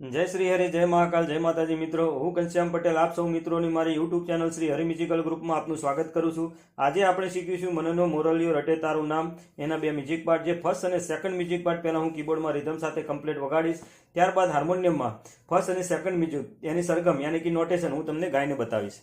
જય શ્રી હરિ, જય મહાકાલ, જય માતાજી મિત્રો. હું ઘનશ્યામ પટેલ, આપ સૌ મિત્રોની મારી YouTube channel Shri Hari musical ગ્રુપમાં આપનું સ્વાગત કરું છું. આજે આપણે શીખીશું મનનો મોરલિયો રટે તારું નામ. એના બે મ્યુઝિક પાર્ટ, જે ફર્સ્ટ અને સેકન્ડ મ્યુઝિક પાર્ટ પહેલાં હું કીબોર્ડમાં રિધમ સાથે કમ્પ્લીટ વગાડીશ. ત્યારબાદ હાર્મોનિયમમાં ફર્સ્ટ અને સેકન્ડ મ્યુઝિક, એની સરગમ, યાની કે નોટેશન, હું તમને ગાઈને બતાવીશ.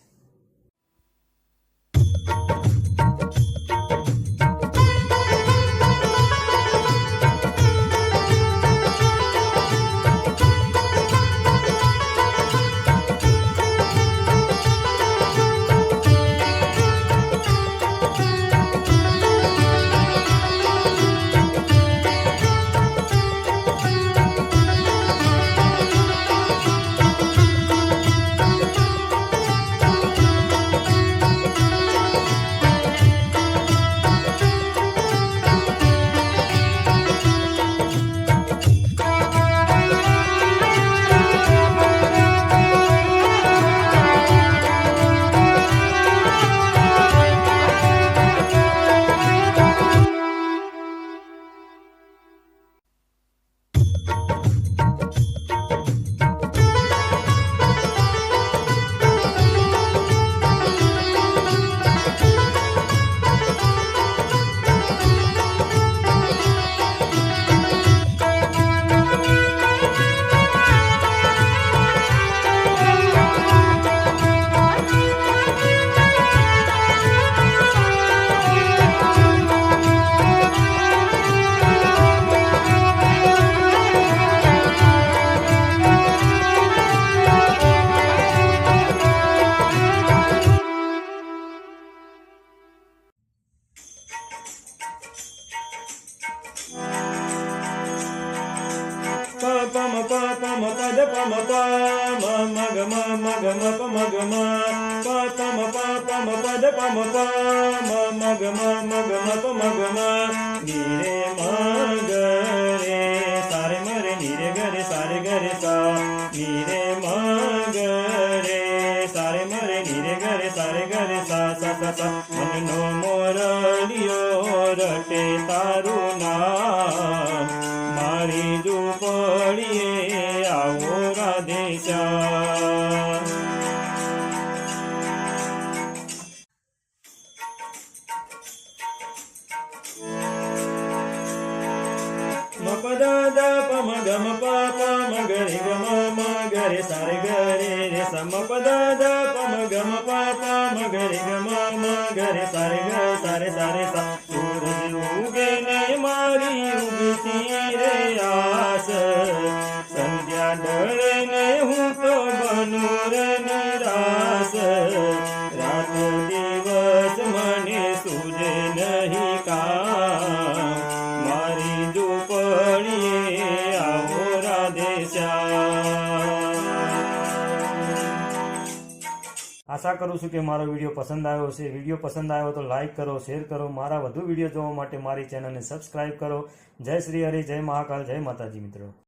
પ પ ಪ પ દ ಮ મ પ ಮ મ, ગ, મ મ, ગ, મ, પ, મ, ગ, મ ಪ પ મ, પ ಪ મ પ ಮ પ મ ಮ મ મ, ગ, મ મ, ગ, મ, પ, મ, ગ, મ. ની રે મ ગ રે સા ಗ ರೆ રે ની રે ગ રે સા. ಮ ગ રે સા ની રે મ ગ રે સા સા સા સા. મનનો મોરલિયો રટે તારું નામ. આવો રાધેશ્યામ મ પ દ દ મગરે મ ગ મ પ પ મ ગ રે સમ પદા દ દ પ મ ગ મ પ પ મ ગ રે ગ મ મ ગ રે સા રે ગ સા રે સા રે સા સૂરજ ઉગે ને મારી સંધ્યા ને હું તો બનું રે નિરાશ રાત દિવસ મને સૂજે નહીં કા મારી ઝૂંપડીએ આવો રાધેશા આશા કરું છું કે મારો વીડિયો પસંદ આવ્યો છે વીડિયો પસંદ આવ્યો તો લાઇક કરો, શેર કરો. મારા વધુ વીડિયો જોવા માટે મારી ચેનલને સબસ્ક્રાઇબ કરો. જય શ્રી હરિ, જય મહાકાલ, જય માતાજી મિત્રો.